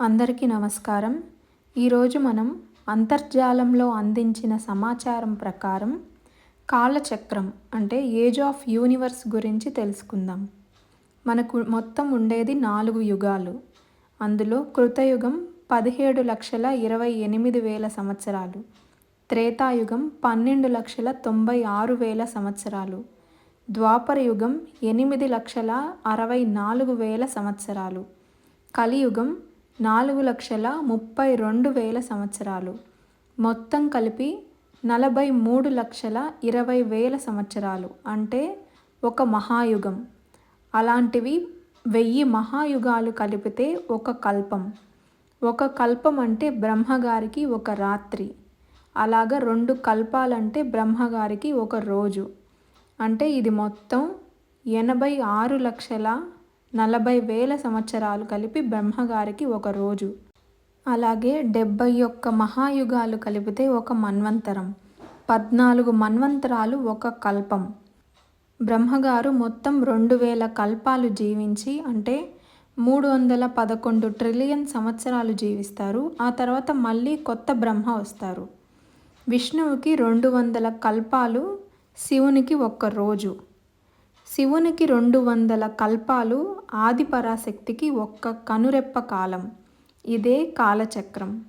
అందరికీ నమస్కారం. ఈరోజు మనం అంతర్జాలంలో అందించిన సమాచారం ప్రకారం కాలచక్రం అంటే ఏజ్ ఆఫ్ యూనివర్స్ గురించి తెలుసుకుందాం. మనకు మొత్తం ఉండేది నాలుగు యుగాలు. అందులో కృతయుగం పదిహేడు లక్షల ఇరవై ఎనిమిది వేల సంవత్సరాలు. త్రేతాయుగం పన్నెండు లక్షల తొంభై ఆరు వేల సంవత్సరాలు. ద్వాపర యుగం ఎనిమిది లక్షల అరవై నాలుగు వేల సంవత్సరాలు. కలియుగం నాలుగు లక్షల ముప్పై రెండు వేల సంవత్సరాలు. మొత్తం కలిపి నలభై మూడు లక్షల ఇరవై వేల సంవత్సరాలు. అంటే ఒక మహాయుగం. అలాంటివి వెయ్యి మహాయుగాలు కలిపితే ఒక కల్పం. ఒక కల్పం అంటే బ్రహ్మగారికి ఒక రాత్రి. అలాగ రెండు కల్పాలంటే బ్రహ్మగారికి ఒక రోజు. అంటే ఇది మొత్తం ఎనభై ఆరు లక్షల నలభై వేల సంవత్సరాలు కలిపి బ్రహ్మగారికి ఒక రోజు. అలాగే డెబ్బై ఒక్క మహాయుగాలు కలిపితే ఒక మన్వంతరం. పద్నాలుగు మన్వంతరాలు ఒక కల్పం. బ్రహ్మగారు మొత్తం రెండు వేల కల్పాలు జీవించి అంటే మూడు వందల పదకొండు ట్రిలియన్ సంవత్సరాలు జీవిస్తారు. ఆ తర్వాత మళ్ళీ కొత్త బ్రహ్మ వస్తారు. విష్ణువుకి రెండు వందల కల్పాలు శివునికి ఒక్క రోజు. శివునికి రెండు వందల కల్పాలు ఆదిపరాశక్తికి ఒక్క కనురెప్ప కాలం. ఇదే కాలచక్రం.